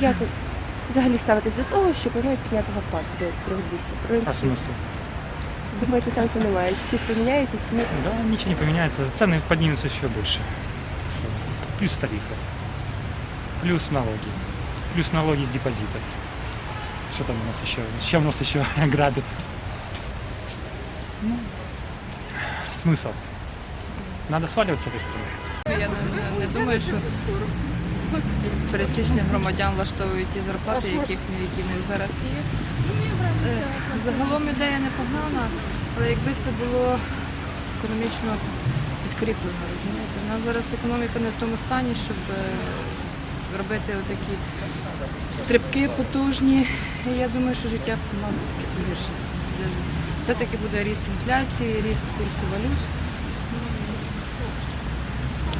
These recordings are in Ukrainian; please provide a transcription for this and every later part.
Як ви взагалі ставитесь до того, що планують підняти зарплату до 3200? В А принципі, смысл? думаєте, сенсу немає? Чи щось поміняється, чи ні? Да, ничего не поменяется. Цены поднимутся еще больше. Плюс тарифы. Плюс налоги. Плюс налоги с депозитов. Что там у нас еще? Чем нас еще грабят? Ну, смысл? Надо сваливать с этой страны. Я не, не, не думаю, що пересічних громадян влаштовують ті зарплати, яких, які в них зараз є. Е, Загалом ідея непогана, але якби це було економічно підкріплено, розумієте? У нас зараз економіка не в тому стані, щоб е, робити отакі стрибки потужні. І я думаю, що життя мабуть таки погіршиться. Все-таки буде ріст інфляції, ріст курсу валют.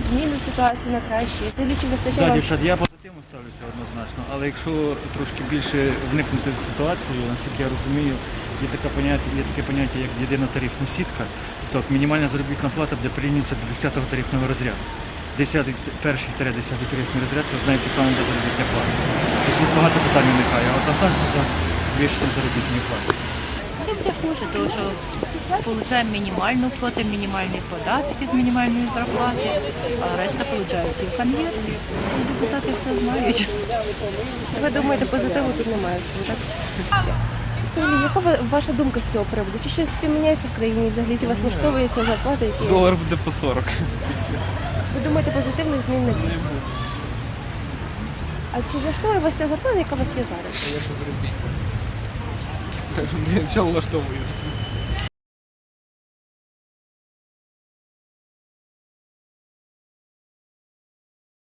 Зміни ситуації на краще. Це чи вистачає Так, дівчат, я позитивно ставлюся однозначно, але якщо трошки більше вникнути в ситуацію, наскільки я розумію, є таке поняття, є таке поняття, як єдина тарифна сітка, то мінімальна заробітна плата буде порівнюється до 10-го тарифного розряду. 10 перший 10 тарифний розряд це одна і те саме для заробітня плата. Тобто багато питань виникає, а однозначно за підвищення заробітної плати. Це буде хуже, тому що отримуємо мінімальну плату, мінімальний податок із мінімальної зарплати, а решта отримують всі. Ці депутати все знають. ви думаєте, позитиву тут немає в цьому, так? Яка ваша думка з цього приводу? Чи щось поміняється в країні? Взагалі, чи вас влаштовує ця зарплата? Які... Долар буде по 40. Ви думаєте, позитивних змін не буде? А чи влаштовує вас ця зарплата, яка у вас є зараз? Що влаштовується?